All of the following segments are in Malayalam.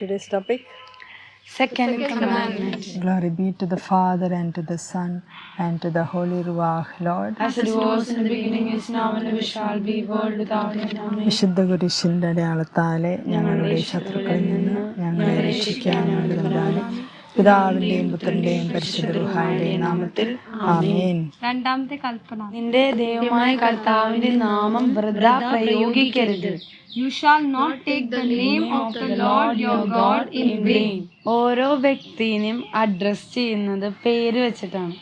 Today's topic Second Second commandment. Glory be to the Father and to the Son and to the Holy Ruach, Lord. As it was in the beginning, is now, and ever shall be, world without end. Amen. വിശുദ്ധ കുരിശിന്റെ അടയാളത്താലെ ഞങ്ങളുടെ ശത്രുക്കളിൽ നിന്ന് ഞങ്ങളെ രക്ഷിക്കാനും പിതാവിന്റെയും പുത്രന്റെയും പരിശുദ്ധ നാമത്തിൽ ആമേൻ. രണ്ടാമത്തെ കൽപ്പന. നിന്റെ ദൈവമായ കർത്താവിന്റെ നാമം വൃത പ്രയോഗിക്കരുത്. You shall not take the name of the lord your god in vain ഓരോ വ്യക്തിനെയും അഡ്രസ് ചെയ്യുന്നത് പേര് വെച്ചിട്ടാണ്.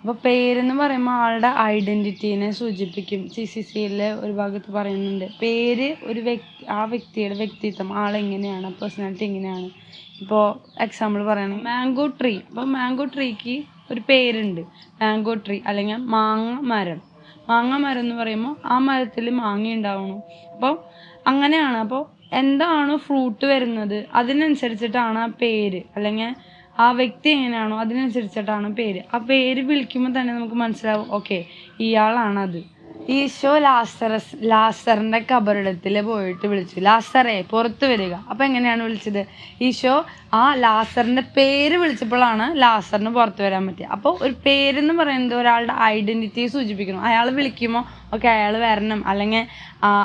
അപ്പോൾ പേരെന്ന് പറയുമ്പോൾ ആളുടെ ഐഡന്റിറ്റീനെ സൂചിപ്പിക്കും. സി സി സിയിലെ ഒരു ഭാഗത്ത് പറയുന്നുണ്ട്. പേര് ഒരു വ്യക്തി ആ വ്യക്തിയുടെ വ്യക്തിത്വം ആളെങ്ങനെയാണ് പേഴ്സണാലിറ്റി എങ്ങനെയാണ്. ഇപ്പോൾ എക്സാമ്പിൾ പറയുകയാണെങ്കിൽ മാംഗോ ട്രീ അപ്പോൾ മാംഗോ ട്രീക്ക് ഒരു പേരുണ്ട്. മാംഗോ ട്രീ അല്ലെങ്കിൽ മാങ്ങ മരം. മാങ്ങ മരം എന്ന് പറയുമ്പോൾ ആ മരത്തിൽ മാങ്ങ ഉണ്ടാവണം. അപ്പോൾ അങ്ങനെയാണ്. അപ്പോൾ എന്താണ് ഫ്രൂട്ട് വരുന്നത്? അതിനനുസരിച്ചിട്ടാണ് ആ പേര്. അല്ലെങ്കിൽ ആ വ്യക്തി എങ്ങനെയാണോ അതിനനുസരിച്ചിട്ടാണ് പേര്. ആ പേര് വിളിക്കുമ്പോൾ തന്നെ നമുക്ക് മനസ്സിലാവും. ഓക്കെ ഇയാളാണത്. ഈശോ ലാസറസ് ലാസറിന്റെ കബറിടത്തിൽ പോയിട്ട് വിളിച്ചു. ലാസറെ പുറത്ത് വരിക. അപ്പൊ എങ്ങനെയാണ് വിളിച്ചത്? ഈശോ ആ ലാസറിന്റെ പേര് വിളിച്ചപ്പോഴാണ് ലാസറിന് പുറത്ത് വരാൻ പറ്റിയത് അപ്പോൾ ഒരു പേരെന്ന് പറയുന്നത് ഒരാളുടെ ഐഡന്റിറ്റി സൂചിപ്പിക്കുന്നു. അയാൾ വിളിക്കുമ്പോൾ ഓക്കെ അയാൾ വരണം. അല്ലെങ്കിൽ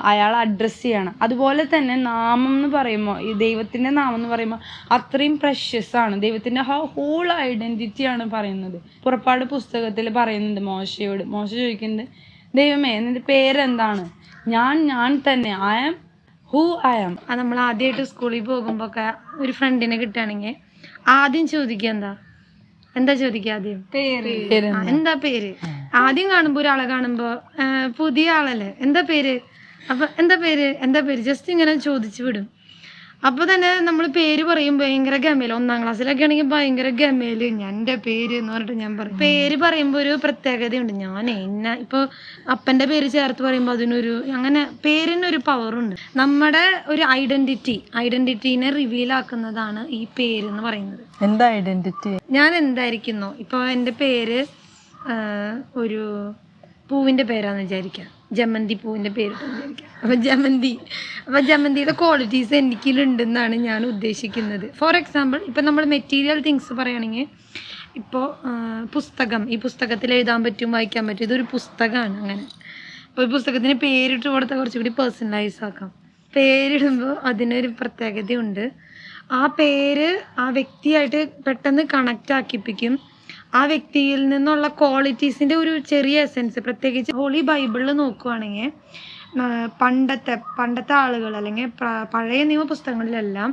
അയാൾ അഡ്രസ്സ് ചെയ്യണം. അതുപോലെ തന്നെ നാമം എന്ന് പറയുമ്പോൾ ഈ ദൈവത്തിന്റെ നാമം എന്ന് പറയുമ്പോൾ അത്രയും പ്രഷ്യസ് ആണ്. ദൈവത്തിന്റെ ഹോൾ ഐഡന്റിറ്റി ആണ് പറയുന്നത്. പുറപ്പാട് പുസ്തകത്തിൽ പറയുന്നുണ്ട് മോശയോട്. മോശ ചോദിക്കുന്നുണ്ട് ദൈവമേ നിന്റെ പേരെന്താണ്? ഞാൻ ഞാൻ തന്നെ. I am who I am അത് നമ്മൾ ആദ്യമായിട്ട് സ്കൂളിൽ പോകുമ്പോൾ ഒക്കെ ഒരു ഫ്രണ്ടിനെ കിട്ടുകയാണെങ്കിൽ ആദ്യം ചോദിക്കുക എന്താ? എന്താ ചോദിക്കുക ആദ്യം? പേര്. എന്താ പേര്? ആദ്യം കാണുമ്പോൾ ഒരാളെ കാണുമ്പോൾ പുതിയ ആളല്ലേ? എന്താ പേര്? അപ്പൊ എന്താ പേര്? എന്താ പേര്? ജസ്റ്റ് ഇങ്ങനെ ചോദിച്ചു വിടും. അപ്പൊ തന്നെ നമ്മൾ പേര് പറയും ഭയങ്കര ഗമേൽ. ഒന്നാം ക്ലാസ്സിലൊക്കെ ആണെങ്കിൽ ഭയങ്കര ഗമേൽ. എന്റെ എന്റെ പേര് എന്ന് പറഞ്ഞിട്ട് ഞാൻ പറയും. പേര് പറയുമ്പോൾ ഒരു പ്രത്യേകതയുണ്ട്. ഞാൻ എന്നെ ഇപ്പോൾ അപ്പന്റെ പേര് ചേർത്ത് പറയുമ്പോൾ അതിനൊരു അങ്ങനെ പേരിനൊരു പവറുണ്ട്. നമ്മുടെ ഒരു ഐഡന്റിറ്റി ഐഡന്റിറ്റിനെ റിവീൽ ആക്കുന്നതാണ് ഈ പേര് എന്ന് പറയുന്നത്. എന്താ ഐഡന്റിറ്റി? ഞാൻ എന്തായിരിക്കുന്നു? ഇപ്പോൾ എന്റെ പേര് ഒരു പൂവിന്റെ പേരാന്ന് വിചാരിക്കാം. ജമന്തി പൂവിന്റെ പേരിട്ട് വിചാരിക്കാം അപ്പം ജമന്തി. അപ്പം ജമന്തിയുടെ ക്വാളിറ്റീസ് എനിക്കിലുണ്ടെന്നാണ് ഞാൻ ഉദ്ദേശിക്കുന്നത്. ഫോർ എക്സാമ്പിൾ ഇപ്പം നമ്മൾ മെറ്റീരിയൽ തിങ്സ് പറയുകയാണെങ്കിൽ ഇപ്പോൾ പുസ്തകം. ഈ പുസ്തകത്തിൽ എഴുതാൻ പറ്റും വായിക്കാൻ പറ്റും ഇതൊരു പുസ്തകമാണ് അങ്ങനെ. അപ്പോൾ ഈ പുസ്തകത്തിന് പേരിട്ട് കൊടുത്താൽ കുറച്ചുകൂടി പേഴ്സണലൈസ് ആക്കാം. പേരിടുമ്പോൾ അതിനൊരു പ്രത്യേകതയുണ്ട്. ആ പേര് ആ വ്യക്തിയായിട്ട് പെട്ടെന്ന് കണക്റ്റ് ആക്കിപ്പിക്കും. ആ വ്യക്തിയിൽ നിന്നുള്ള ക്വാളിറ്റീസിന്റെ ഒരു ചെറിയ എസെൻസ് പ്രത്യേകിച്ച് ഹോളി ബൈബിളിൽ നോക്കുവാണെങ്കിൽ പണ്ടത്തെ പണ്ടത്തെ ആളുകൾ അല്ലെങ്കിൽ പഴയ നിയമ പുസ്തകങ്ങളിലെല്ലാം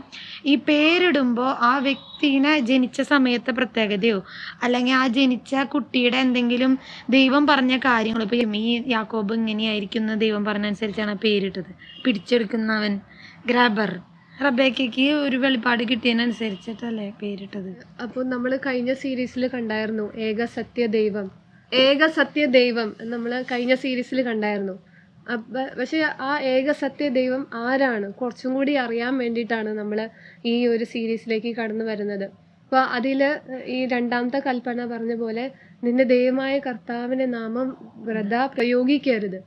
ഈ പേരിടുമ്പോൾ ആ വ്യക്തിനെ ജനിച്ച സമയത്തെ പ്രത്യേകതയോ അല്ലെങ്കിൽ ആ ജനിച്ച കുട്ടിയുടെ എന്തെങ്കിലും ദൈവം പറഞ്ഞ കാര്യങ്ങൾ ഇപ്പോൾ ഈ യാക്കോബ് ഇങ്ങനെയായിരിക്കുന്ന ദൈവം പറഞ്ഞ അനുസരിച്ചാണ് പേരിട്ടത്. പിടിച്ചെടുക്കുന്നവൻ ഗ്രാബർ റബേക്കയ്ക്ക് ഒരു വെളിപ്പാട് കിട്ടിയതിനനുസരിച്ചിട്ടല്ലേ പേരിട്ടത്? അപ്പോൾ നമ്മൾ കഴിഞ്ഞ സീരീസിൽ കണ്ടായിരുന്നു ഏക സത്യ ദൈവം. ഏക സത്യ ദൈവം നമ്മൾ കഴിഞ്ഞ സീരീസിൽ കണ്ടായിരുന്നു. അപ്പം പക്ഷെ ആ ഏക സത്യ ദൈവം ആരാണ്? കുറച്ചും കൂടി അറിയാൻ വേണ്ടിയിട്ടാണ് നമ്മൾ ഈ ഒരു സീരീസിലേക്ക് കടന്നു വരുന്നത്. അപ്പോൾ അതിൽ ഈ രണ്ടാമത്തെ കൽപ്പന പറഞ്ഞ പോലെ നിന്റെ ദൈവമായ കർത്താവിന്റെ നാമം വ്രത പ്രയോഗിക്കരുത്.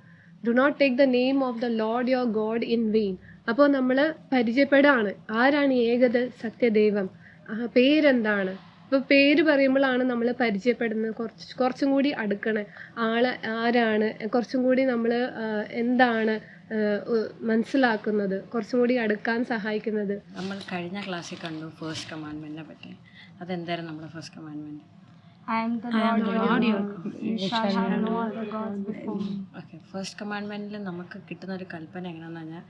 Do not take the name of the lord your god in vain അപ്പോൾ നമ്മൾ പരിചയപ്പെടാണ്. ആരാണ് ഏകത സത്യദൈവം? ആ, പേരെന്താണ്? ഇപ്പോൾ പേര് പറയുമ്പോഴാണ് നമ്മൾ പരിചയപ്പെടുന്നത്. കുറച്ച് കുറച്ചും കൂടി അടുക്കണേ. ആൾ ആരാണ്? കുറച്ചും കൂടി നമ്മൾ എന്താണ് മനസ്സിലാക്കുന്നത്? കുറച്ചും കൂടി അടുക്കാൻ സഹായിക്കുന്നത്. നമ്മൾ കഴിഞ്ഞ ക്ലാസ്സിൽ കണ്ടു ഫേസ്റ്റ് കമാൻഡ്മെന്റിനെ പറ്റി. അതെന്തായിരുന്നു നമ്മുടെ first commandment? Me okay first കമാൻഡ്മെന്റിൽ നമുക്ക് കിട്ടുന്ന ഒരു കൽപ്പന എങ്ങനെയാണെന്ന് പറഞ്ഞാൽ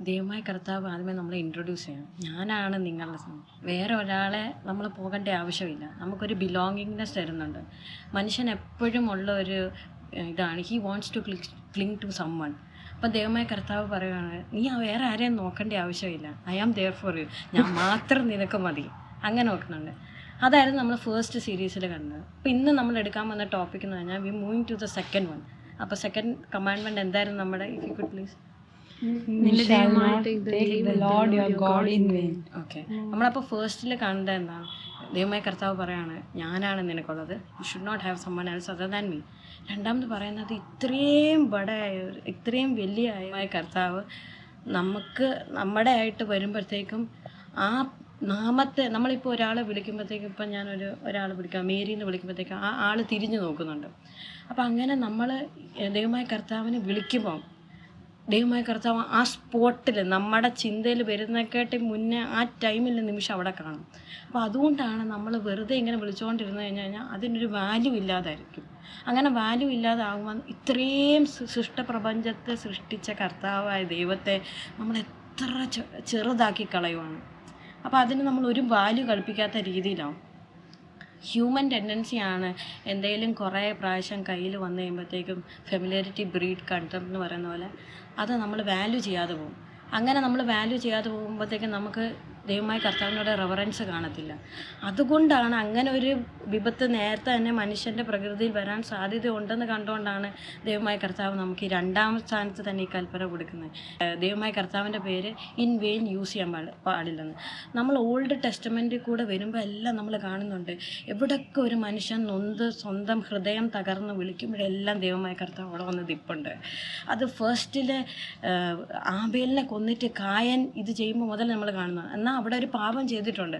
ദൈവമായ കർത്താവ് ആദ്യമേ നമ്മളെ ഇൻട്രൊഡ്യൂസ് ചെയ്യണം. ഞാനാണ് നിങ്ങളുടെ വേറെ ഒരാളെ നമ്മൾ പോകേണ്ട ആവശ്യമില്ല. നമുക്കൊരു ബിലോങ്ങിങ്നെസ് തരുന്നുണ്ട്. മനുഷ്യൻ എപ്പോഴും ഉള്ള ഒരു ഇതാണ്. He wants to click cling to someone അപ്പം ദൈവമായ കർത്താവ് പറയുകയാണ് നീ വേറെ ആരെയും നോക്കേണ്ട ആവശ്യമില്ല. I am there for you ഞാൻ മാത്രം നിനക്ക് മതി. അങ്ങനെ നോക്കുന്നുണ്ട്. അതായിരുന്നു നമ്മൾ ഫേസ്റ്റ് സീരീസിൽ കണ്ടത്. അപ്പോൾ ഇന്ന് നമ്മൾ എടുക്കാൻ വന്ന ടോപ്പിക് എന്ന് പറഞ്ഞാൽ we moving to the second one അപ്പോൾ സെക്കൻഡ് കമാൻഡ്മെന്റ് എന്തായിരുന്നു നമ്മുടെ? If you could please In vain. Okay നമ്മളപ്പോൾ ഫേസ്റ്റിൽ കണ്ട എന്താണ് ദൈവമായ കർത്താവ് പറയാണ് ഞാനാണ് നിനക്കുള്ളത്. You should not have someone else other than me രണ്ടാമത് പറയുന്നത് ഇത്രയും ബടയായ ഇത്രയും വലിയ ആയമായ കർത്താവ് നമുക്ക് നമ്മുടെ ആയിട്ട് വരുമ്പോഴത്തേക്കും ആ നാമത്തെ നമ്മളിപ്പോൾ ഒരാളെ വിളിക്കുമ്പോഴത്തേക്കും ഇപ്പം ഞാനൊരു ഒരാളെ വിളിക്കാം മേരി എന്ന് വിളിക്കുമ്പോഴത്തേക്കും ആ ആൾ തിരിഞ്ഞു നോക്കുന്നുണ്ട്. അപ്പം അങ്ങനെ നമ്മൾ ദൈവമായ കർത്താവിനെ വിളിക്കുമ്പം ദൈവമായ കർത്താവ് ആ സ്പോട്ടിൽ നമ്മുടെ ചിന്തയിൽ വരുന്നതിനെക്കാട്ടി മുന്നേ ആ ടൈമിൽ നിമിഷം അവിടെ കാണും. അപ്പോൾ അതുകൊണ്ടാണ് നമ്മൾ വെറുതെ ഇങ്ങനെ വിളിച്ചുകൊണ്ടിരുന്നു കഴിഞ്ഞ് കഴിഞ്ഞാൽ അതിനൊരു വാല്യൂ ഇല്ലാതായിരിക്കും. അങ്ങനെ വാല്യൂ ഇല്ലാതാകുമ്പോൾ ഇത്രയും സൃഷ്ടപ്രപഞ്ചത്തെ സൃഷ്ടിച്ച കർത്താവായ ദൈവത്തെ നമ്മൾ എത്ര ചെറുതാക്കി കളയുവാണ്. അപ്പോൾ അതിന് നമ്മൾ ഒരു വാല്യൂ കൽപ്പിക്കാത്ത രീതിയിലാവും. ഹ്യൂമൻ ടെൻഡൻസിയാണ് എന്തെങ്കിലും കുറേ പ്രാവശ്യം കയ്യിൽ വന്നു കഴിയുമ്പോഴത്തേക്കും ഫെമിലിയറിറ്റി ബ്രീഡ് കണ്ടം എന്ന് പറയുന്ന പോലെ അത് നമ്മൾ വാല്യൂ ചെയ്യാതെ പോകും. അങ്ങനെ നമ്മൾ വാല്യൂ ചെയ്യാതെ പോകുമ്പോഴത്തേക്കും നമുക്ക് ദൈവമായ കർത്താവിനോട് റെവറൻസ് കാണത്തില്ല. അതുകൊണ്ടാണ് അങ്ങനെ ഒരു വിപത്ത് നേരത്തെ തന്നെ മനുഷ്യന്റെ പ്രകൃതിയിൽ വരാൻ സാധ്യത ഉണ്ടെന്ന് കണ്ടുകൊണ്ടാണ് ദൈവമായ കർത്താവ് നമുക്ക് ഈ രണ്ടാം സ്ഥാനത്ത് തന്നെ ഈ കൽപ്പന കൊടുക്കുന്നത്. ദൈവമായ കർത്താവിന്റെ പേര് ഇൻ വെയിൻ യൂസ് ചെയ്യാൻ പാടി പാടില്ലെന്ന്. നമ്മൾ ഓൾഡ് ടെസ്റ്റമെന്റിൽ കൂടെ വരുമ്പോൾ എല്ലാം നമ്മൾ കാണുന്നുണ്ട്. എവിടൊക്കെ ഒരു മനുഷ്യൻ നൊന്ത് സ്വന്തം ഹൃദയം തകർന്ന് വിളിക്കുമ്പോഴെല്ലാം ദൈവമായ കർത്താവ് അവിടെ വന്ന് ദിപ്പുണ്ട് അത് ഫസ്റ്റിൽ ആബേലിനെ കൊന്നിട്ട് കായൻ ഇത് ചെയ്യുമ്പോൾ മുതൽ നമ്മൾ കാണുന്നത്. എന്നാൽ അവിടെ ഒരു പാപം ചെയ്തിട്ടുണ്ട്.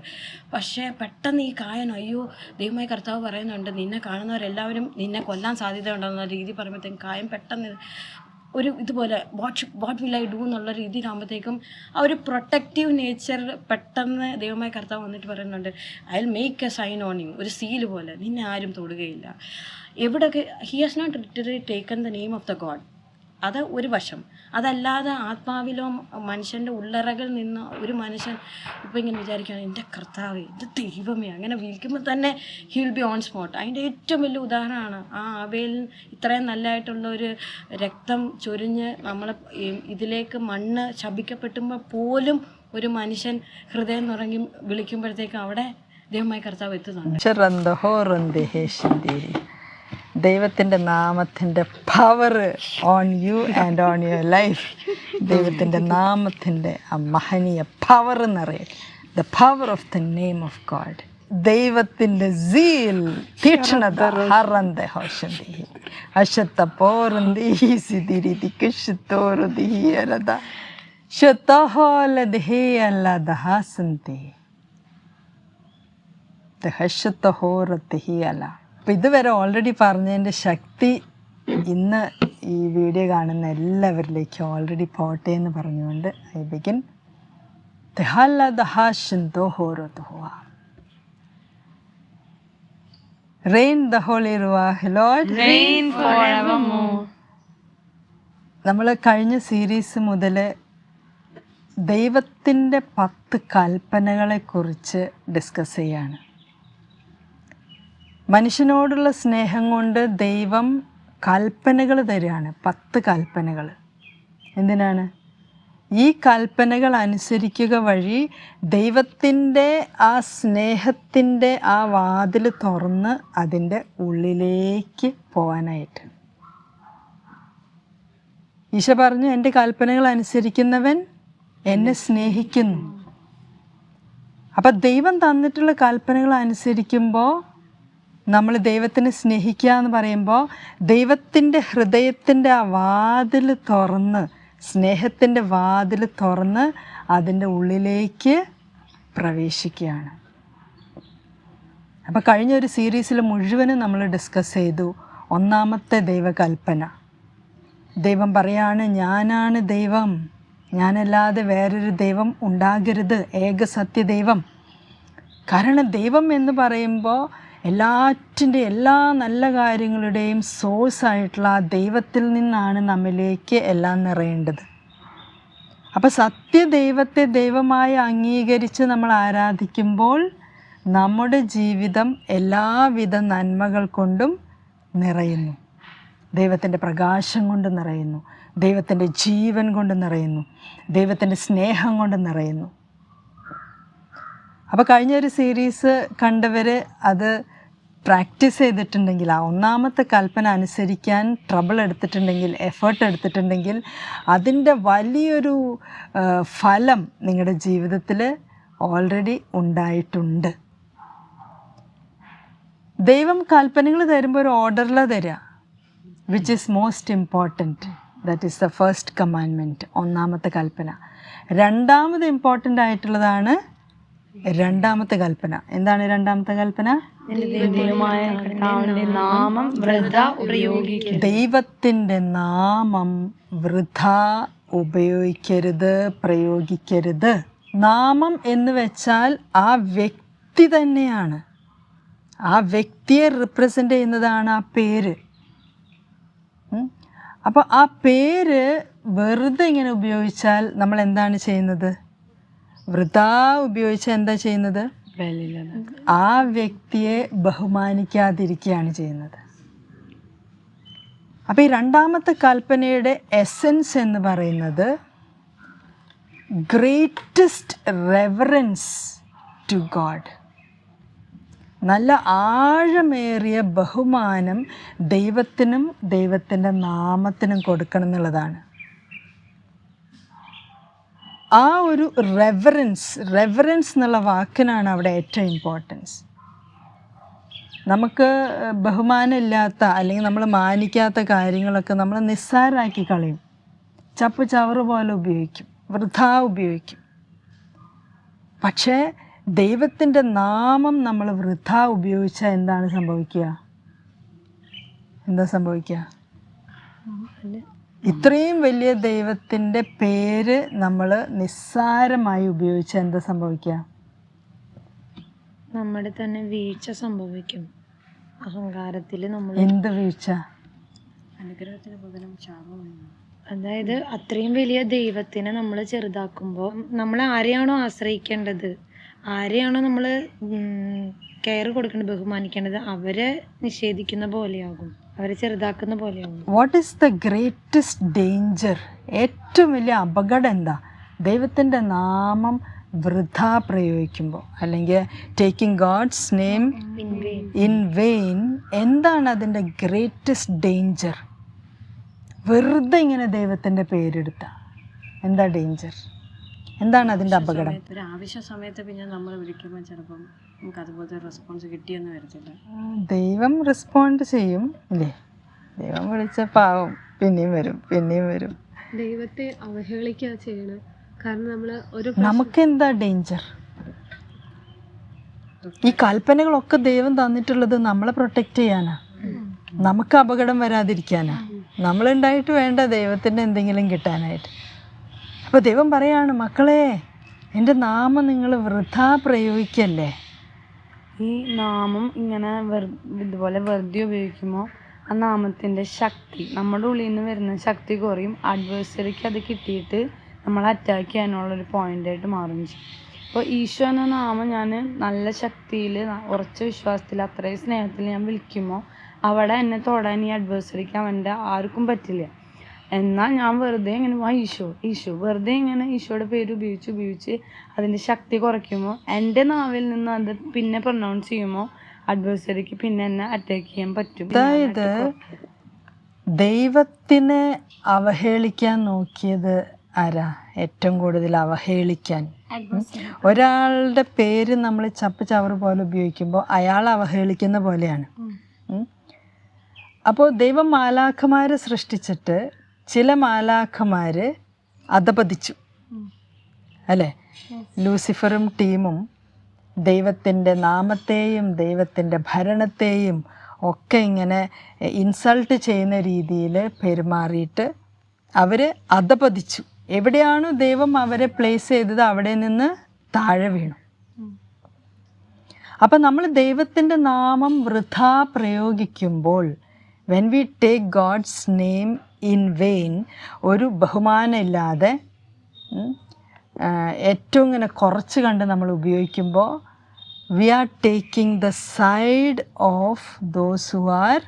പക്ഷേ പെട്ടെന്ന് ഈ കായൻ അയ്യോ ദൈവമായ കർത്താവ് പറയുന്നുണ്ട് നിന്നെ കാണുന്നവരെല്ലാവരും നിന്നെ കൊല്ലാൻ സാധ്യതയുണ്ടെന്ന രീതി പറയുമ്പോഴത്തേക്കും കായം പെട്ടെന്ന് ഒരു ഇതുപോലെ what what will I do എന്നുള്ള രീതിയിലാകുമ്പോഴത്തേക്കും ആ ഒരു പ്രൊട്ടക്റ്റീവ് നേച്ചർ പെട്ടെന്ന് ദൈവമായ കർത്താവ് വന്നിട്ട് പറയുന്നുണ്ട് I will make a sign on you ഒരു സീൽ പോലെ നിന്നെ ആരും തൊടുകയില്ല. എവിടെയൊക്കെ he has not literally taken the name of the god അത് ഒരു വശം. അതല്ലാതെ ആത്മാവിലോ മനുഷ്യന്റെ ഉള്ളറകളിൽ നിന്ന് ഒരു മനുഷ്യൻ ഇപ്പം ഇങ്ങനെ വിചാരിക്കുകയാണ് എന്റെ കർത്താവ് എന്റെ ദൈവമേ. അങ്ങനെ വിളിക്കുമ്പോൾ തന്നെ he will be on spot അതിന്റെ ഏറ്റവും വലിയ ഉദാഹരണമാണ് ആ അവയിൽ ഇത്രയും നല്ലതായിട്ടുള്ള ഒരു രക്തം ചൊരിഞ്ഞ് നമ്മളെ ഇതിലേക്ക് മണ്ണ് ശപിക്കപ്പെട്ടുമ്പോൾ പോലും ഒരു മനുഷ്യൻ ഹൃദയം നിറങ്ങി വിളിക്കുമ്പോഴത്തേക്കും അവിടെ ദൈവമായ കർത്താവ് എത്തുന്നുണ്ട്. ദൈവത്തിന്റെ നാമത്തിന്റെ power on you and on your life ദൈവത്തിന്റെ നാമത്തിന്റെ ആ മഹനീയ പവർ എന്നറിയാം the power of the name of God ദൈവത്തിന്റെ സീൽ തീക്ഷണത ഹറന്ത ഹോഷന്തി അശത്ത പോറന്തി സിതിരിതി കിഷത്തോറുതി അലത ശതഹോലത് ഹേ അല്ലാത ഹാസന്തി. ഹോറത്ത് ഹി അപ്പം ഇതുവരെ ഓൾറെഡി പറഞ്ഞതിന്റെ ശക്തി ഇന്ന് ഈ വീഡിയോ കാണുന്ന എല്ലാവരിലേക്കും ഓൾറെഡി പോട്ടെ എന്ന് പറഞ്ഞുകൊണ്ട് I begin. തെഹല്ലത ഹാഷന്തോ ഹോറത്ത് Hua rain the holy നമ്മൾ കഴിഞ്ഞ സീരീസ് മുതൽ ദൈവത്തിന്റെ പത്ത് കൽപ്പനകളെക്കുറിച്ച് ഡിസ്കസ് ചെയ്യാണ്. മനുഷ്യനോടുള്ള സ്നേഹം കൊണ്ട് ദൈവം കൽപ്പനകൾ തരികയാണ്. പത്ത് കൽപ്പനകൾ. എന്തിനാണ്? ഈ കൽപ്പനകൾ അനുസരിക്കുക വഴി ദൈവത്തിന്റെ ആ സ്നേഹത്തിന്റെ ആ വാതിൽ തുറന്ന് അതിന്റെ ഉള്ളിലേക്ക് പോകാനായിട്ട്. ഈശ പറഞ്ഞു എന്റെ കൽപ്പനകൾ അനുസരിക്കുന്നവൻ എന്നെ സ്നേഹിക്കുന്നു. അപ്പം ദൈവം തന്നിട്ടുള്ള കൽപ്പനകൾ അനുസരിക്കുമ്പോൾ നമ്മൾ ദൈവത്തിനെ സ്നേഹിക്കുക എന്ന് പറയുമ്പോൾ ദൈവത്തിന്റെ ഹൃദയത്തിന്റെ ആ വാതിൽ തുറന്ന് സ്നേഹത്തിന്റെ വാതിൽ തുറന്ന് അതിന്റെ ഉള്ളിലേക്ക് പ്രവേശിക്കുകയാണ്. അപ്പോൾ കഴിഞ്ഞ ഒരു സീരീസിൽ മുഴുവനും നമ്മൾ ഡിസ്കസ് ചെയ്തു ഒന്നാമത്തെ ദൈവകൽപ്പന. ദൈവം പറയാണ് ഞാനാണ് ദൈവം. ഞാനല്ലാതെ വേറൊരു ദൈവം ഉണ്ടാകരുത്. ഏക സത്യദൈവം. കാരണം ദൈവം എന്ന് പറയുമ്പോൾ എല്ലാറ്റിന്റെ എല്ലാ നല്ല കാര്യങ്ങളുടെയും സോഴ്സ് ആയിട്ടുള്ള ആ ദൈവത്തിൽ നിന്നാണ് നമ്മിലേക്ക് എല്ലാം നിറയേണ്ടത്. അപ്പോൾ സത്യദൈവത്തെ ദൈവമായി അംഗീകരിച്ച് നമ്മൾ ആരാധിക്കുമ്പോൾ നമ്മുടെ ജീവിതം എല്ലാവിധ നന്മകൾ കൊണ്ടും നിറയുന്നു. ദൈവത്തിന്റെ പ്രകാശം കൊണ്ട് നിറയുന്നു. ദൈവത്തിന്റെ ജീവൻ കൊണ്ട് നിറയുന്നു. ദൈവത്തിന്റെ സ്നേഹം കൊണ്ട് നിറയുന്നു. അപ്പോൾ കഴിഞ്ഞ ഒരു സീരീസ് കണ്ടവർ അത് പ്രാക്ടീസ് ചെയ്തിട്ടുണ്ടെങ്കിൽ ആ ഒന്നാമത്തെ കൽപ്പന അനുസരിക്കാൻ ട്രബിൾ എടുത്തിട്ടുണ്ടെങ്കിൽ എഫേർട്ട് എടുത്തിട്ടുണ്ടെങ്കിൽ അതിന്റെ വലിയൊരു ഫലം നിങ്ങളുടെ ജീവിതത്തിൽ ഓൾറെഡി ഉണ്ടായിട്ടുണ്ട്. ദൈവം കൽപ്പനകൾ തരുമ്പോൾ ഒരു ഓർഡറിലാണ് തരിക which is most important that is the first commandment ഒന്നാമത്തെ കൽപ്പന. രണ്ടാമത് ഇമ്പോർട്ടന്റ് ആയിട്ടുള്ളതാണ് രണ്ടാമത്തെ കൽപ്പന. എന്താണ് രണ്ടാമത്തെ കൽപ്പന? ദൈവത്തിന്റെ നാമം ദൈവത്തിന്റെ നാമം വൃഥ ഉപയോഗിക്കരുത് പ്രയോഗിക്കരുത്. നാമം എന്ന് വെച്ചാൽ ആ വ്യക്തി തന്നെയാണ്. ആ വ്യക്തിയെ റിപ്രസെന്റ് ചെയ്യുന്നതാണ് ആ പേര്. അപ്പോൾ ആ പേര് വെറുതെ ഇങ്ങനെ ഉപയോഗിച്ചാൽ നമ്മൾ എന്താണ് ചെയ്യുന്നത്? വൃഥ ഉപയോഗിച്ച് എന്താ ചെയ്യുന്നത്? ആ വ്യക്തിയെ ബഹുമാനിക്കാതിരിക്കുകയാണ് ചെയ്യുന്നത്. അപ്പോൾ ഈ രണ്ടാമത്തെ കൽപ്പനയുടെ എസൻസ് എന്ന് പറയുന്നത് ഗ്രേറ്റസ്റ്റ് റെവറൻസ് ടു ഗോഡ് നല്ല ആഴമേറിയ ബഹുമാനം ദൈവത്തിനും ദൈവത്തിന്റെ നാമത്തിനും കൊടുക്കണം എന്നുള്ളതാണ്. ആ ഒരു റെവറൻസ് റെവറൻസ് എന്നുള്ള വാക്കിനാണ് അവിടെ ഏറ്റവും ഇമ്പോർട്ടൻസ് നമുക്ക് ബഹുമാനമില്ലാത്ത അല്ലെങ്കിൽ നമ്മൾ മാനിക്കാത്ത കാര്യങ്ങളൊക്കെ നമ്മൾ നിസ്സാരമാക്കി കളയും. ചപ്പ് ചവറ് പോലെ ഉപയോഗിക്കും വൃഥാ ഉപയോഗിക്കും. പക്ഷേ ദൈവത്തിന്റെ നാമം നമ്മൾ വൃഥ ഉപയോഗിച്ചാൽ എന്താണ് സംഭവിക്കുക? എന്താ സംഭവിക്കുക? ഇത്രയും വലിയ ദൈവത്തിന്റെ പേര് നമ്മൾ നിസ്സാരമായി ഉപയോഗിച്ച എന്താ സംഭവിക്കുക? നമ്മുടെ തന്നെ വീഴ്ച സംഭവിക്കും. അഹങ്കാരത്തിൽ നമ്മൾ എന്ത് വീഴ്ച? അനുഗ്രഹത്തിന് പകരം ശാപമാണ് അതായത് അത്രയും വലിയ ദൈവത്തിനെ നമ്മൾ ചെറുതാക്കുമ്പോൾ നമ്മൾ ആരെയാണോ ആശ്രയിക്കേണ്ടത്? ആരെയാണോ നമ്മൾ കെയർ കൊടുക്കുന്നത് ബഹുമാനിക്കേണ്ടത് അവരെ നിഷേധിക്കുന്ന പോലെയാകും. അവരെ ചെറുതാക്കുന്ന പോലെയാകും. What is the greatest danger ഏറ്റവും വലിയ അപകടം എന്താ? ദൈവത്തിന്റെ നാമം വൃഥ പ്രയോഗിക്കുമ്പോൾ അല്ലെങ്കിൽ taking god's name in vain എന്താണ് അതിന്റെ ഗ്രേറ്റസ്റ്റ് ഡേഞ്ചർ വെറുതെ ഇങ്ങനെ ദൈവത്തിന്റെ പേരെടുത്ത. എന്താ ഡേഞ്ചർ എന്താണ് അതിന്റെ അപകടം? ഒരു ആവശ്യ സമയത്ത് പിന്നെ നമ്മൾ വിളിക്കുമ്പോൾ ചിലപ്പം നമുക്ക് അതുപോലത്തെ റെസ്പോൺസ് കിട്ടിയെന്ന് വരത്തില്ല. ദൈവം റെസ്പോണ്ട് ചെയ്യും അല്ലേ ദൈവം വിളിച്ച പാവം പിന്നെയും വരും പിന്നെയും വരും. ദൈവത്തെ അവഹേളിക്കുക ചെയ്യണം. കാരണം നമ്മൾ ഒരു നമുക്ക് എന്താ ഡേഞ്ചർ ഈ കൽപ്പനകളൊക്കെ ദൈവം തന്നിട്ടുള്ളത് നമ്മളെ പ്രൊട്ടക്റ്റ് ചെയ്യാനാ. നമുക്ക് അപകടം വരാതിരിക്കാനാ. നമ്മളുണ്ടായിട്ട് വേണ്ട ദൈവത്തിന്റെ എന്തെങ്കിലും കിട്ടാനായിട്ട്. അപ്പോൾ ദൈവം പറയാണ് മക്കളെ എന്റെ നാമം നിങ്ങൾ വൃഥാ പ്രയോഗിക്കല്ലേ? ഈ നാമം ഇങ്ങനെ ഇതുപോലെ വെറുതെ ഉപയോഗിക്കുമ്പോൾ ആ നാമത്തിന്റെ ശക്തി നമ്മുടെ ഉള്ളിൽ നിന്ന് വരുന്ന ശക്തി കുറയും. അഡ്വേഴ്സറിക്ക് അത് കിട്ടിയിട്ട് നമ്മൾ അറ്റാക്ക് ചെയ്യാനുള്ളൊരു പോയിന്റായിട്ട് മാറുകയും ചെയ്യും. അപ്പോൾ ഈശോ എന്ന നാമം ഞാൻ നല്ല ശക്തിയിൽ ഉറച്ച വിശ്വാസത്തിൽ അത്രയും സ്നേഹത്തിൽ ഞാൻ വിളിക്കുമ്പോൾ അവിടെ എന്നെ തൊടാൻ ഈ അഡ്വേഴ്സറിക്ക് അവന്റെ ആർക്കും പറ്റില്ല. എന്നാൽ ഞാൻ വെറുതെ ഇങ്ങനെ ആ ഈശോ ഈശോ വെറുതെ ഇങ്ങനെ ഈശോയുടെ പേര് ഉപയോഗിച്ച് ഉപയോഗിച്ച് അതിന്റെ ശക്തി കുറയ്ക്കുമ്പോൾ എന്റെ നാവിൽ നിന്ന് അത് പിന്നെ പ്രൊനൗൺസ് ചെയ്യുമ്പോൾ അഡ്വേഴ്സറിക്ക് പിന്നെ എന്നെ അറ്റാക്ക് ചെയ്യാൻ പറ്റും അതായത് ദൈവത്തിനെ അവഹേളിക്കാൻ നോക്കിയത് ആരാ? ഏറ്റവും കൂടുതൽ അവഹേളിക്കാൻ. ഒരാളുടെ പേര് നമ്മൾ ചപ്പ് ചവറ് പോലെ ഉപയോഗിക്കുമ്പോൾ അയാൾ അവഹേളിക്കുന്ന പോലെയാണ്. അപ്പോൾ ദൈവം മാലാഖമാരെ സൃഷ്ടിച്ചിട്ട് ചില മാലാഖമാർ അധപതിച്ചു. അല്ലേ? ലൂസിഫറും ടീമും ദൈവത്തിന്റെ നാമത്തെയും ദൈവത്തിന്റെ ഭരണത്തെയും ഒക്കെ ഇങ്ങനെ ഇൻസൾട്ട് ചെയ്യുന്ന രീതിയിൽ പെരുമാറിയിട്ട് അവർ അധപതിച്ചു. എവിടെയാണോ ദൈവം അവരെ പ്ലേസ് ചെയ്തത്? അവിടെ നിന്ന് താഴെ വീണു. അപ്പം നമ്മൾ ദൈവത്തിന്റെ നാമം വൃഥാ പ്രയോഗിക്കുമ്പോൾ when we take god's name in vain ഒരു ബഹുമാനമില്ലാതെ ഏറ്റവും ഇങ്ങനെ കുറച്ച് കണ്ട് നമ്മൾ ഉപയോഗിക്കുമ്പോൾ we are taking the side of those who are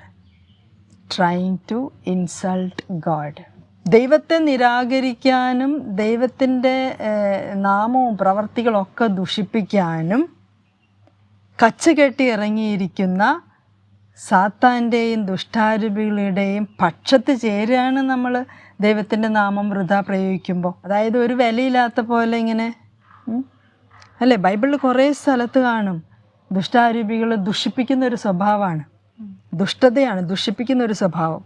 trying to insult god ദൈവത്തെ നിരാകരിക്കാനും ദൈവത്തിന്റെ നാമവും പ്രവർത്തികളൊക്കെ ദുഷിപ്പിക്കാനും കച്ചുകെട്ടി ഇറങ്ങിയിരിക്കുന്ന സാത്താന്റെയും ദുഷ്ടാരൂപികളുടെയും പക്ഷത്ത് ചേരുകയാണ് നമ്മൾ ദൈവത്തിന്റെ നാമം വൃത പ്രയോഗിക്കുമ്പോൾ അതായത് ഒരു വിലയില്ലാത്ത പോലെ ഇങ്ങനെ അല്ലേ? ബൈബിളിൽ കുറേ സ്ഥലത്ത് കാണും. ദുഷ്ടാരൂപികൾ ദുഷിപ്പിക്കുന്ന ഒരു സ്വഭാവമാണ്. ദുഷ്ടതയാണ് ദുഷിപ്പിക്കുന്ന ഒരു സ്വഭാവം.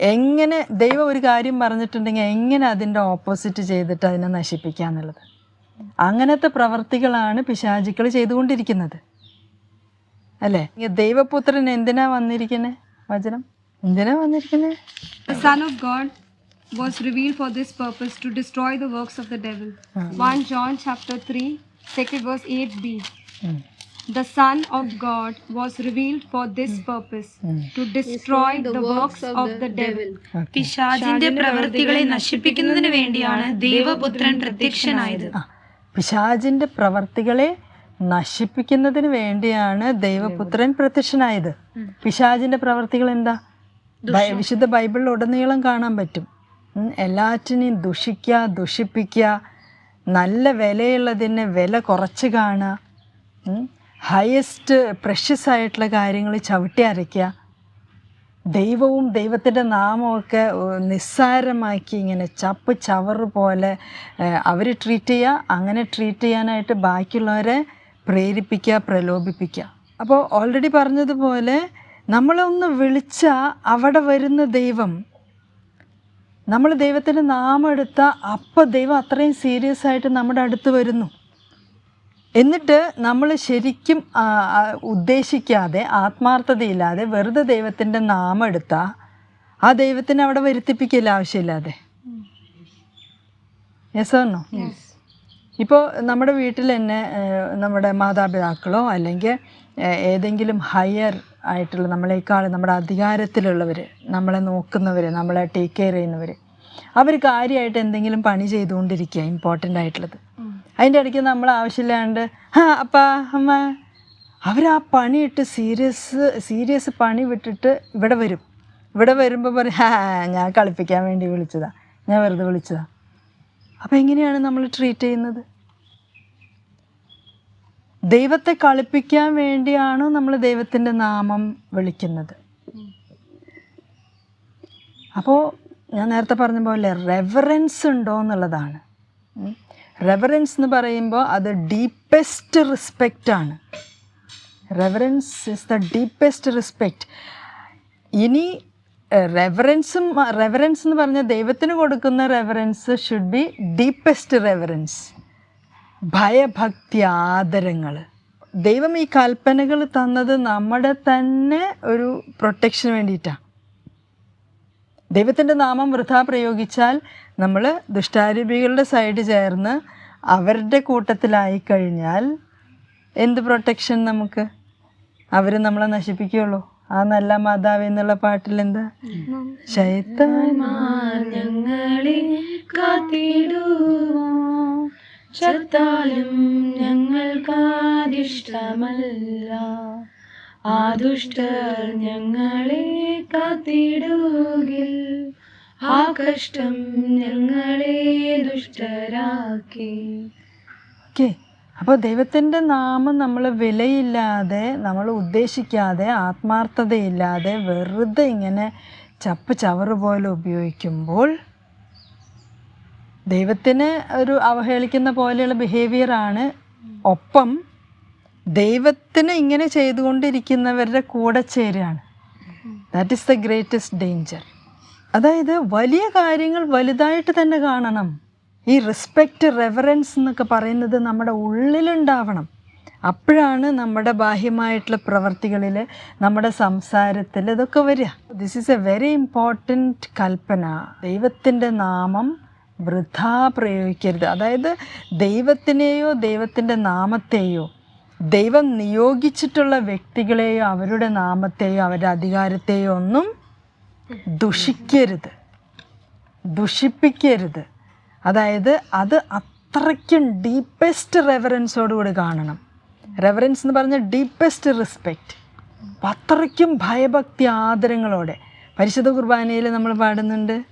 എങ്ങനെ ദൈവം ഒരു കാര്യം പറഞ്ഞിട്ടുണ്ടെങ്കിൽ എങ്ങനെ അതിന്റെ ഓപ്പോസിറ്റ് ചെയ്തിട്ട് അതിനെ നശിപ്പിക്കുക എന്നുള്ളത് അങ്ങനത്തെ പ്രവർത്തികളാണ് പിശാചുക്കൾ ചെയ്തുകൊണ്ടിരിക്കുന്നത്. അല്ലേ ദൈവപുത്രൻ എന്തിനാ വന്നിരിക്കുന്നത് വചനം എന്തിനാ വന്നിരിക്കുന്നത് The Son of God was revealed for this purpose to destroy the works of the devil. 1 John chapter 3, second verse 8b. The Son of God was revealed for this purpose to destroy the works of the devil. പിശാചിന്റെ പ്രവൃത്തികളെ നശിപ്പിക്കുന്നതിന് വേണ്ടിയാണ് ദൈവപുത്രൻ പ്രത്യക്ഷനായത് പിശാചിന്റെ പ്രവർത്തികളെ നശിപ്പിക്കുന്നതിന് വേണ്ടിയാണ് ദൈവപുത്രൻ പ്രത്യക്ഷനായത്. പിശാജിന്റെ പ്രവർത്തികൾ എന്താ? വിശുദ്ധ ബൈബിളിൽ ഉടനീളം കാണാൻ പറ്റും. എല്ലാറ്റിനെയും ദുഷിക്കുക ദുഷിപ്പിക്കുക നല്ല വിലയുള്ളതിനെ വില കുറച്ച് കാണുക ഹയസ്റ്റ് പ്രഷ്യസ് ആയിട്ടുള്ള കാര്യങ്ങൾ ചവിട്ടി അരയ്ക്കുക ദൈവവും ദൈവത്തിന്റെ നാമമൊക്കെ നിസ്സാരമാക്കി ഇങ്ങനെ ചപ്പ് ചവറ് പോലെ അവർ ട്രീറ്റ് ചെയ്യുക അങ്ങനെ ട്രീറ്റ് ചെയ്യാനായിട്ട് ബാക്കിയുള്ളവരെ പ്രേരിപ്പിക്കുക പ്രലോഭിപ്പിക്കുക. അപ്പോൾ ഓൾറെഡി പറഞ്ഞതുപോലെ നമ്മളൊന്ന് വിളിച്ചാൽ അവിടെ വരുന്ന ദൈവം നമ്മൾ ദൈവത്തിന്റെ നാമം എടുത്താൽ അപ്പോൾ ദൈവം അത്രയും സീരിയസ് ആയിട്ട് നമ്മുടെ അടുത്ത് വരുന്നു. എന്നിട്ട് നമ്മൾ ശരിക്കും ഉദ്ദേശിക്കാതെ ആത്മാർത്ഥതയില്ലാതെ വെറുതെ ദൈവത്തിന്റെ നാമം എടുത്താൽ ആ ദൈവത്തിനെ അവിടെ വരുത്തിപ്പിക്കില്ല ആവശ്യമില്ലാതെ. യെസ് ഓർണോ ഇപ്പോൾ നമ്മുടെ വീട്ടിൽ തന്നെ നമ്മുടെ മാതാപിതാക്കളോ അല്ലെങ്കിൽ ഏതെങ്കിലും ഹയർ ആയിട്ടുള്ള നമ്മളെക്കാൾ നമ്മുടെ അധികാരത്തിലുള്ളവർ നമ്മളെ നോക്കുന്നവർ നമ്മളെ ടേക്ക് കെയർ ചെയ്യുന്നവർ അവർ കാര്യമായിട്ട് എന്തെങ്കിലും പണി ചെയ്തുകൊണ്ടിരിക്കുക ഇമ്പോർട്ടന്റ് ആയിട്ടുള്ളത്. അതിന്റെ ഇടയ്ക്ക് നമ്മൾ ആവശ്യമില്ലാണ്ട് ആ അപ്പാ അമ്മ അവർ ആ പണിയിട്ട് സീരിയസ് സീരിയസ് പണി വിട്ടിട്ട് ഇവിടെ വരും. ഇവിടെ വരുമ്പോൾ പറയും ഹാ ഞാൻ കളിപ്പിക്കാൻ വേണ്ടി വിളിച്ചതാണ് ഞാൻ വെറുതെ വിളിച്ചതാണ് അപ്പം എങ്ങനെയാണ് നമ്മൾ ട്രീറ്റ് ചെയ്യുന്നത്? ദൈവത്തെ കളിപ്പിക്കാൻ വേണ്ടിയാണ് നമ്മൾ ദൈവത്തിന്റെ നാമം വിളിക്കുന്നത്. അപ്പോൾ ഞാൻ നേരത്തെ പറഞ്ഞ പോലെ റെവറൻസ് ഉണ്ടോ എന്നുള്ളതാണ്. റെവറൻസ് എന്ന് പറയുമ്പോൾ അത് ഡീപ്പസ്റ്റ് റെസ്പെക്റ്റ് ആണ്. Reverence is the deepest respect ഇനി റെവറൻസും റെവറൻസ് എന്ന് പറഞ്ഞാൽ ദൈവത്തിന് കൊടുക്കുന്ന reverence should be deepest reverence ഭയഭക്തി ആദരങ്ങൾ ദൈവം ഈ കൽപ്പനകൾ തന്നത് നമ്മുടെ തന്നെ ഒരു പ്രൊട്ടക്ഷന് വേണ്ടിയിട്ടാണ് ദൈവത്തിന്റെ നാമം വൃഥാ പ്രയോഗിച്ചാൽ നമ്മൾ ദുഷ്ടാരൂപികളുടെ സൈഡ് ചേർന്ന് അവരുടെ കൂട്ടത്തിലായി കഴിഞ്ഞാൽ എന്ത് പ്രൊട്ടക്ഷൻ നമുക്ക്? അവർ നമ്മളെ നശിപ്പിക്കുകയുള്ളൂ. ആ നല്ല മാതാവ് എന്നുള്ള പാട്ടിൽ എന്താ? ശൈത്താൻ ഞങ്ങളെ കാത്തിടുമോ ചത്താലും ഞങ്ങൾക്കാദിഷ്ടമല്ല ആ ഞങ്ങളെ കാത്തിടുകിൽ. ആ കഷ്ടം ഞങ്ങളെ ദുഷ്ടരാക്കി. ഓക്കെ. അപ്പോൾ ദൈവത്തിന്റെ നാമം നമ്മൾ വിലയില്ലാതെ നമ്മൾ ഉദ്ദേശിക്കാതെ ആത്മാർത്ഥതയില്ലാതെ വെറുതെ ഇങ്ങനെ ചപ്പ് ചവറ് പോലെ ഉപയോഗിക്കുമ്പോൾ ദൈവത്തിന് ഒരു അവഹേളിക്കുന്ന പോലെയുള്ള ബിഹേവിയറാണ് ഒപ്പം ദൈവത്തിന് ഇങ്ങനെ ചെയ്തുകൊണ്ടിരിക്കുന്നവരുടെ കൂടെ ചേരുകയാണ്. That is the greatest danger അതായത് വലിയ കാര്യങ്ങൾ വലുതായിട്ട് തന്നെ കാണണം. ഈ റെസ്പെക്റ്റ് റെവറൻസ് എന്നൊക്കെ പറയുന്നത് നമ്മുടെ ഉള്ളിലുണ്ടാവണം. അപ്പോഴാണ് നമ്മുടെ ബാഹ്യമായിട്ടുള്ള പ്രവർത്തികളിൽ നമ്മുടെ സംസാരത്തിൽ ഇതൊക്കെ വരിക. This is a very important കൽപ്പന. ദൈവത്തിന്റെ നാമം വൃഥാ പ്രയോഗിക്കരുത്. അതായത് ദൈവത്തിനെയോ ദൈവത്തിന്റെ നാമത്തെയോ ദൈവം നിയോഗിച്ചിട്ടുള്ള വ്യക്തികളെയോ അവരുടെ നാമത്തെയോ അവരുടെ അധികാരത്തെയോ ഒന്നും ദുഷിക്കരുത്. ദുഷിപ്പിക്കരുത്. അതായത് അത് അത്രയ്ക്കും ഡീപ്പസ്റ്റ് റെവറൻസോടുകൂടി കാണണം. റെവറൻസ് എന്ന് പറഞ്ഞാൽ ഡീപ്പസ്റ്റ് റെസ്പെക്റ്റ് അത്രയ്ക്കും ഭയഭക്തി ആദരങ്ങളോടെ. പരിശുദ്ധ കുർബാനയിൽ നമ്മൾ പാടുന്നുണ്ട്.